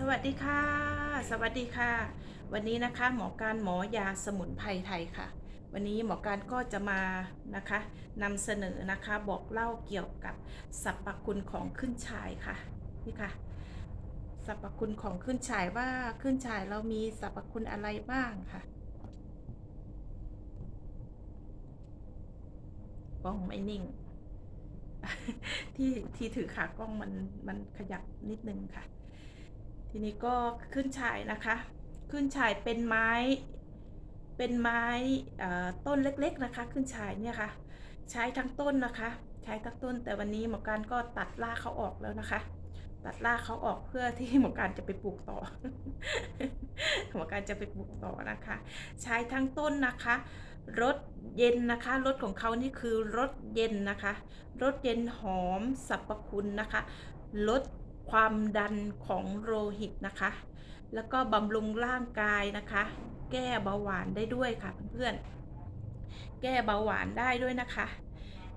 สวัสดีค่ะ สวัสดีค่ะ วันนี้นะคะหมอการหมอยาสมุนไพรไทยค่ะ วันนี้หมอการก็จะมานะคะนำเสนอนะคะบอกเล่าเกี่ยวกับสรรพคุณของขึ้นฉายค่ะนี่ค่ะสรรพคุณของขึ้นฉายว่าขึ้นฉายเรามีสรรพคุณอะไรบ้างค่ะกล้องไม่นิ่ง ที่ที่ถือขากล้องมันมันขยับนิดนึงค่ะ ทีนี้ก็ขึ้นฉายนะคะ ขึ้นฉายเป็นไม้ เป็นไม้ต้นเล็กๆนะคะ ขึ้นฉายเนี่ยค่ะ ใช้ทั้งต้นนะคะ ใช้ทั้งต้น แต่วันนี้หมอการก็ตัดรากเขาออกแล้วนะคะ ตัดรากเขาออกเพื่อที่หมอการจะไปปลูกต่อ หมอการจะไปปลูกต่อนะคะ ใช้ทั้งต้นนะคะรสเย็นนะคะรสของเขานี่คือรสเย็นนะคะรสเย็นหอมสรรพคุณนะคะลด ความดันของโลหิตนะคะ แล้วก็บำรุงร่างกายนะคะ แก้เบาหวานได้ด้วยค่ะเพื่อนๆ แก้เบาหวานได้ด้วยนะคะ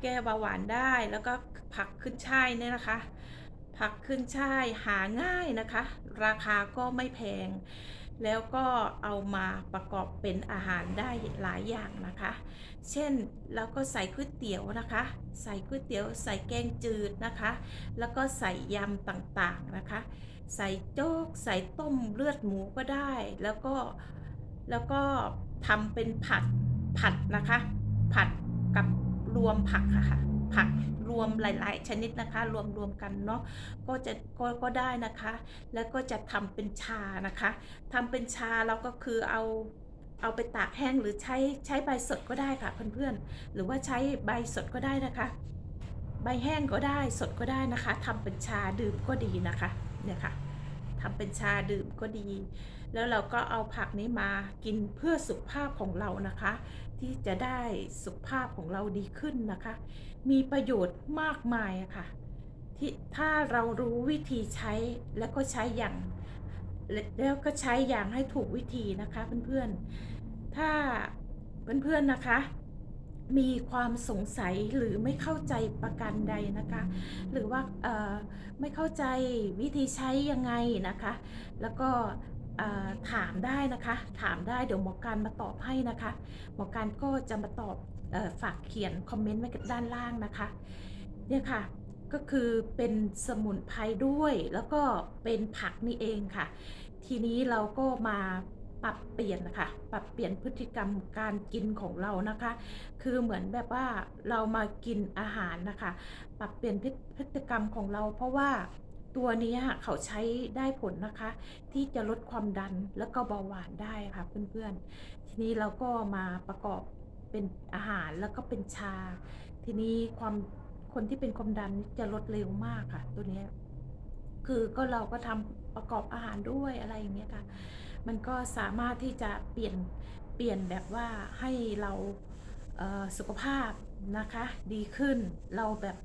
แก้เบาหวานได้แล้วก็ผักขึ้นช่ายเนี่ยนะคะ ผักขึ้นช่ายหาง่ายนะคะ ราคาก็ไม่แพง แล้วก็เอามาประกอบเป็นอาหารได้หลายอย่างนะคะ เช่นเราก็ใส่ก๋วยเตี๋ยวนะคะ ใส่ก๋วยเตี๋ยว ใส่แกงจืดนะคะ แล้วก็ใส่ยำต่างๆนะคะ ใส่โจ๊ก ใส่ต้มเลือดหมูก็ได้ แล้วก็แล้วก็ทำเป็นผัดผัดนะคะ ผัดกับรวมผักค่ะ ผักรวมหลาย ๆ ชนิดนะคะ รวมรวมกันเนาะก็จะก็ก็ได้นะคะ แล้วก็จะทำเป็นชานะคะทำเป็นชาเราก็คือเอาเอาไปตากแห้งหรือใช้ใช้ใบสดก็ได้ค่ะเพื่อนๆหรือว่าใช้ใบสดก็ได้นะคะ ใบแห้งก็ได้สดก็ได้นะคะทำเป็นชาดื่มก็ดีนะคะเนี่ยค่ะ ทำเป็นชาดื่มก็ดี แล้วเราก็เอาผักนี้มากินเพื่อสุขภาพของเรานะคะ ที่จะได้สุขภาพของเราดีขึ้นนะคะ มีประโยชน์มากมายอะค่ะ ที่ถ้าเรารู้วิธีใช้แล้วก็ใช้อย่าง แล้วก็ใช้อย่างให้ถูกวิธีนะคะเพื่อนๆ ถ้าเพื่อนๆนะคะ มีความสงสัยหรือไม่เข้าใจประการใดนะคะ หรือว่าไม่เข้าใจวิธีใช้ยังไงนะคะ แล้วก็ถามได้นะคะ ถามได้เดี๋ยวหมอการมาตอบให้นะคะ หมอการก็จะมาตอบฝากเขียนคอมเมนต์ไว้ด้านล่างนะคะ เนี่ยค่ะก็คือเป็นสมุนไพรด้วยแล้วก็เป็นผักนี่เองค่ะ ทีนี้เราก็มา ปรับเปลี่ยนนะคะ ปรับเปลี่ยนพฤติกรรมการกินของเรานะคะ คือเหมือนแบบว่าเรามากินอาหารนะคะ ปรับเปลี่ยนพฤติกรรมของเรา เพราะว่าตัวนี้เขาใช้ได้ผลนะคะ ที่จะลดความดันแล้วก็เบาหวานได้ค่ะเพื่อนๆ ทีนี้เราก็มาประกอบเป็นอาหารแล้วก็เป็นชา ทีนี้ความคนที่เป็นความดันจะลดเร็วมากค่ะ ตัวนี้คือก็เราก็ทำประกอบอาหารด้วยอะไรอย่างเงี้ยค่ะ มันก็สามารถที่จะเปลี่ยนเปลี่ยนแบบว่าให้เราเสุขภาพนะคะดีขึ้นเราแบบ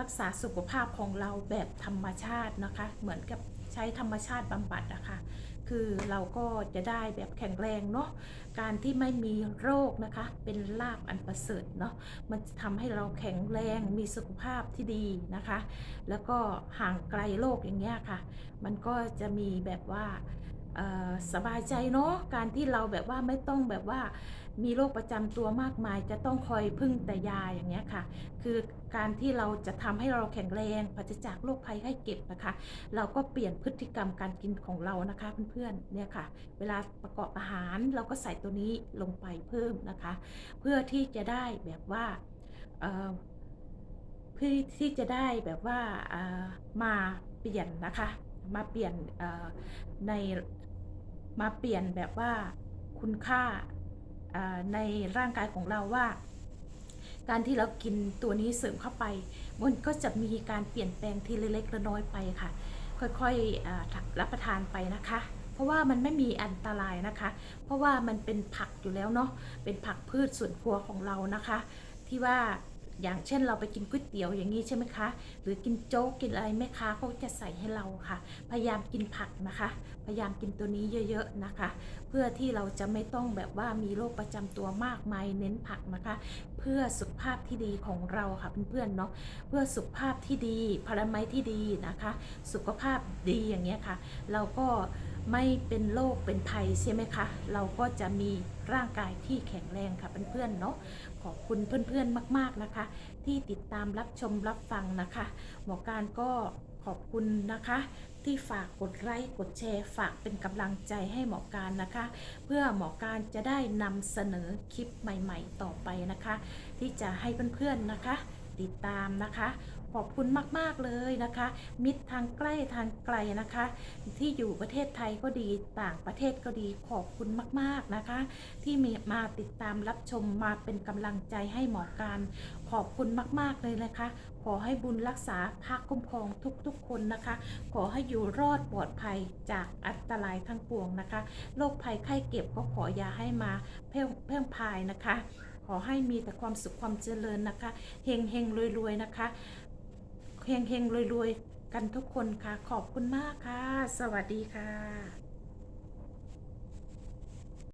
รักษาสุขภาพของเราแบบธรรมชาตินะคะ เหมือนกับใช้ธรรมชาติบำบัดนะคะคือเราก็จะได้แบบแข็งแรงเนาะการที่ไม่มีโรคนะคะ เป็นลาบอันประเสริฐเนาะมันจะทำให้เราแข็งแรงมีสุขภาพที่ดีนะคะ แล้วก็ห่างไกลโรคอย่างเงี้ยค่ะ มันก็จะมีแบบว่า สบายใจเนาะการที่เราแบบว่าไม่ต้องแบบว่ามีโรคประจำตัวมากมาย จะต้องคอยพึ่งแต่ยาอย่างเงี้ยค่ะ คือการที่เราจะทำให้เราแข็งแรงปราศจากโรคภัยไข้เจ็บนะคะ เราก็เปลี่ยนพฤติกรรมการกินของเรานะคะเพื่อนๆเนี่ยค่ะ เวลาประกอบอาหารเราก็ใส่ตัวนี้ลงไปเพิ่มนะคะ เพื่อที่จะได้แบบว่าเเพื่อที่จะได้แบบว่าามาเปลี่ยนนะคะมาเปลี่ยนใน มาเปลี่ยนแบบว่าคุณค่าในร่างกายของเราว่า การที่เรากินตัวนี้เสริมเข้าไป มันก็จะมีการเปลี่ยนแปลงทีเล็กละน้อยไปค่ะ ค่อยๆรับประทานไปนะคะ เพราะว่ามันไม่มีอันตรายนะคะ เพราะว่ามันเป็นผักอยู่แล้วเนาะเป็นผักพืชสวนครัวของเรานะคะ ที่ว่า อย่างเช่นเราไปกินก๋วยเตี๋ยวอย่างนี้ใช่ไหมคะ หรือกินโจ๊กกินอะไรแม่ค้าเขาจะใส่ให้เราค่ะ พยายามกินผักนะคะ พยายามกินตัวนี้เยอะๆนะคะ เพื่อที่เราจะไม่ต้องแบบว่ามีโรคประจำตัวมากมายเน้นผักนะคะ เพื่อสุขภาพที่ดีของเราค่ะเพื่อนๆเนาะเพื่อสุขภาพที่ดีพลามัยที่ดีนะคะ สุขภาพดีอย่างเงี้ยค่ะ เราก็ ไม่เป็นโรคเป็นภัยใช่ไหมคะ เราก็จะมีร่างกายที่แข็งแรงค่ะเพื่อนๆเนาะขอบคุณเพื่อนๆมาก ๆนะคะ ที่ติดตามรับชมรับฟังนะคะ หมอการก็ขอบคุณนะคะ ที่ฝากกดไลค์กดแชร์ฝากเป็นกำลังใจให้หมอการนะคะ เพื่อหมอการจะได้นำเสนอคลิปใหม่ ๆ ต่อไปนะคะ ที่จะให้เพื่อนๆนะคะ ติดตามนะคะ ขอบคุณมาก ๆ เลยนะคะ มิตรทางใกล้ทางไกลนะคะ ที่อยู่ประเทศไทยก็ดีต่างประเทศก็ดีขอบคุณมาก ๆนะคะ ที่มีมาติดตามรับชมมาเป็นกำลังใจให้หมอการขอบคุณมาก ๆ เลยนะคะ ขอให้บุญรักษาภาคคุ้มครองทุก ๆ คนนะคะ ขอให้อยู่รอดปลอดภัยจากอันตรายทั้งปวงนะคะโรคภัยไข้เจ็บก็ขออย่าให้มาเพ่งเพ่งพายนะคะ ขอให้มีแต่ความสุขความเจริญนะคะเฮงเฮงรวยรวยๆนะคะ เฮงเฮงรวยรวยๆ กันทุกคนค่ะ ขอบคุณมากค่ะ สวัสดีค่ะ